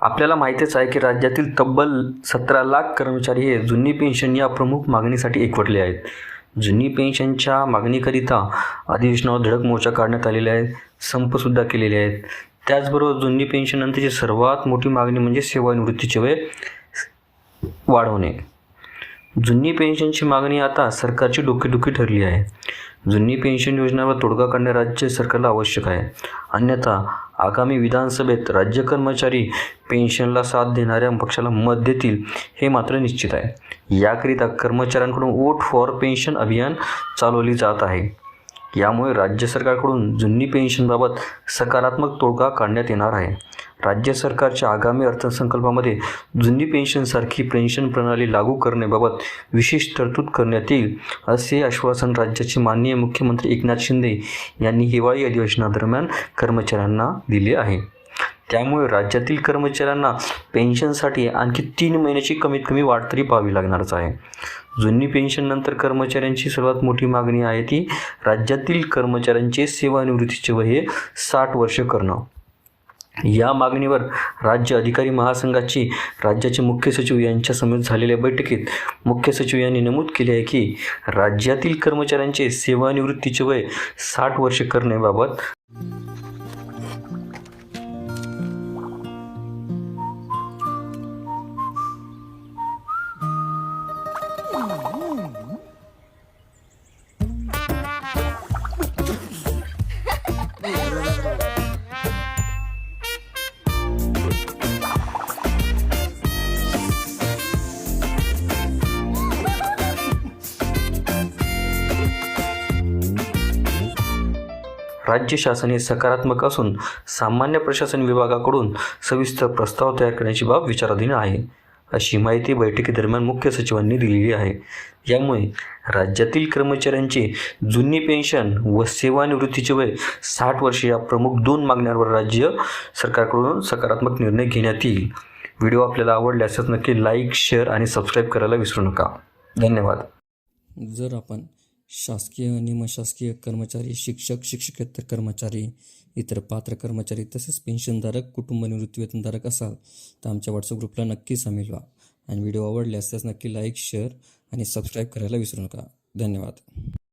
आपल्याला माहितीच आहे की राज्यातील तब्बल सतरा लाख कर्मचारी हे जुनी पेन्शन या प्रमुख मागणीसाठी एकवटले आहेत. जुनी पेन्शनच्या मागणीकरिता अधिवेशनावर धडक मोर्चा काढण्यात आलेले आहे संपसुद्धा केलेले आहेत. त्याचबरोबर जुनी पेन्शननंतरची सर्वात मोठी मागणी म्हणजे सेवानिवृत्तीचे वय वाढवणे. जुनी पेन्शनची मागणी आता सरकारची डोकेदुखी ठरली आहे. जुनी पेन्शन योजनावर तोडगा काढणे राज्य सरकारला आवश्यक आहे. अन्यथा आगामी विधानसभेत राज्य कर्मचारी पेन्शनला साथ देणाऱ्या पक्षाला मत देतील हे मात्र निश्चित आहे. याकरिता कर्मचाऱ्यांकडून वोट फॉर पेन्शन अभियान चालवली जात आहे. यामुळे राज्य सरकारकडून जुनी पेन्शनबाबत सकारात्मक तोडगा काढण्यात येणार आहे. राज्य सरकारच्या आगामी अर्थसंकल्पामध्ये जुनी पेन्शनसारखी पेन्शन प्रणाली लागू करण्याबाबत विशेष तरतूद करण्यात येईल असे आश्वासन राज्याचे माननीय मुख्यमंत्री एकनाथ शिंदे यांनी हिवाळी अधिवेशनादरम्यान कर्मचाऱ्यांना दिले आहे. त्यामुळे राज्यातील कर्मचाऱ्यांना पेन्शनसाठी आणखी तीन महिन्याची कमीत कमी वाढ तरी पाहावी लागणारच आहे. जुनी पेन्शननंतर कर्मचाऱ्यांची सर्वात मोठी मागणी आहे ती राज्यातील कर्मचाऱ्यांचे सेवानिवृत्तीचे वय हे साठ वर्ष करणं. या मागणीवर राज्य अधिकारी महासंघाची राज्याचे मुख्य सचिव यांच्या समेत झालेल्या बैठकीत मुख्य सचिव यांनी नमूद केले आहे की राज्यातील कर्मचाऱ्यांचे सेवानिवृत्तीचे वय साठ वर्ष करण्याबाबत राज्य शासन हे सकारात्मक असून सामान्य प्रशासन विभागाकडून सविस्तर प्रस्ताव तयार करण्याची बाब विचाराधीन आहे. अशी माहिती बैठकीदरम्यान मुख्य सचिवांनी दिलेली आहे. यामुळे राज्यातील कर्मचाऱ्यांची जुनी पेन्शन व सेवानिवृत्तीचे वय साठ वर्ष या प्रमुख दोन मागण्यांवर राज्य सरकारकडून सकारात्मक निर्णय घेण्यात येईल. व्हिडिओ आपल्याला आवडल्यास नक्की लाईक शेअर आणि सबस्क्राईब करायला विसरू नका. धन्यवाद. जर आपण शासकीय निमशासकीय कर्मचारी शिक्षक शिक्षकेतर कर्मचारी इतर पात्र कर्मचारी तसेच पेन्शनधारक कुटुंब निवृत्तीवेतनधारक असाल तर आमच्या व्हॉट्सअप ग्रुपला नक्की सामील व्हा. आणि व्हिडिओ आवडल्यास त्यास नक्की लाईक शेअर आणि सबस्क्राईब करायला विसरू नका. धन्यवाद.